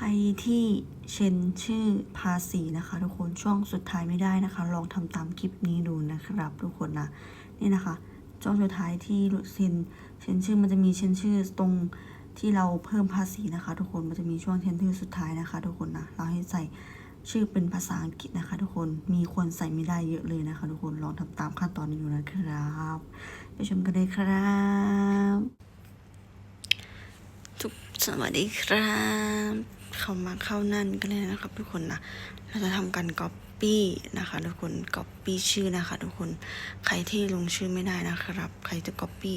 ใครที่เช็นชื่อภาษีนะคะ ทุกคนช่วงสุดท้ายไม่ได้นะคะ ลองทำตามคลิปนี้ดูนะครับ ทุกคนนะนี่นะคะช่วงสุดท้ายที่เซ็นเช็นชื่อมันจะมีเช็นชื่อตรงที่เราเพิ่มภาษีนะคะ ทุกคนมันจะมีช่วงเช็นชื่อสุดท้ายนะคะ ทุกคนนะเราให้ใส่ชื่อเป็นภาษาอังกฤษนะคะ ทุกคนมีคนใส่ไม่ได้เยอะเลยนะคะ ทุกคนลองทำตามขั้นตอนนี้ดูนะครับไปชมกันเลยครับทุกสวัสดีครับ เข้ามาเข้านั่นกันเลยนะครับ ทุกคนนะเราจะทำการก๊อปปี้นะคะ ทุกคนก๊อปปี้ชื่อนะคะ ทุกคนใครที่ลงชื่อไม่ได้นะครับ ใครจะก๊อปปี้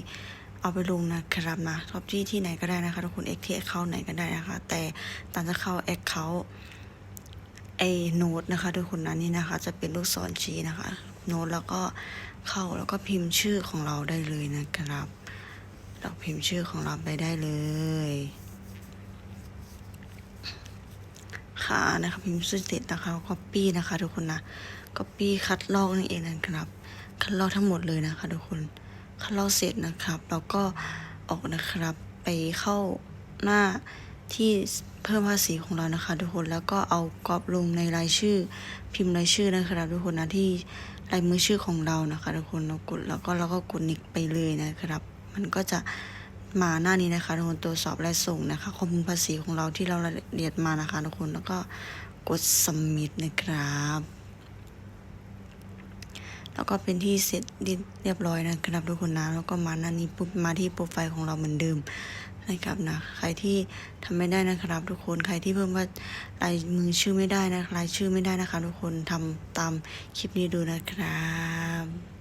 เอาไปลงนะครับนะก๊อปปี้ที่ไหนก็ได้นะคะทุกคนเอ็กที่แอคเคาไหนก็ได้นะคะ แต่ตามจะเข้าแอคเคาท์ไอโน้ตนะคะ ทุกคนนะนี่นะคะ จะเป็นลูกศรชี้นะคะ โน้ตแล้วก็เข้าแล้วก็พิมพ์ชื่อของเราได้เลยนะครับ เราพิมพ์ชื่อของเราไปได้เลย คะนะคะพิมพ์ชื่อเสร็จนะคะก็ปี้นะคะ ทุกคนนะก็ปี้คัดลอกนั่นเองนะครับ คัดลอกทั้งหมดเลยนะคะ ทุกคนคัดลอกเสร็จนะครับแล้วก็ออกนะครับไปเข้าหน้าที่เพิ่มภาษีของเรานะคะ ทุกคนแล้วก็เอากรอบลงในรายชื่อ พิมพ์รายชื่อนะครับ ทุกคนนะที่ลายมือชื่อของเรานะคะ ทุกคนเรากดแล้วก็เราก็กดนิกไปเลยนะครับ มันก็จะ มาหน้านี้นะคะทุกคนตรวจสอบและส่งนะคะข้อมูลภาษีของเราที่เราละเอียดมานะคะทุกคนแล้วก็กด submit นะครับ แล้วก็เป็นที่เสร็จเรียบร้อยนะครับทุกคนนะแล้วก็มาหน้านี้ปุ๊บมาที่โปรไฟล์ของเราเหมือนเดิมนะครับนะใครที่ทำไม่ได้นะครับ ทุกคนใครที่เพิ่มว่าลายมือชื่อไม่ได้นะลายชื่อไม่ได้นะคะ ทุกคนทำตามคลิปนี้ดูนะครับ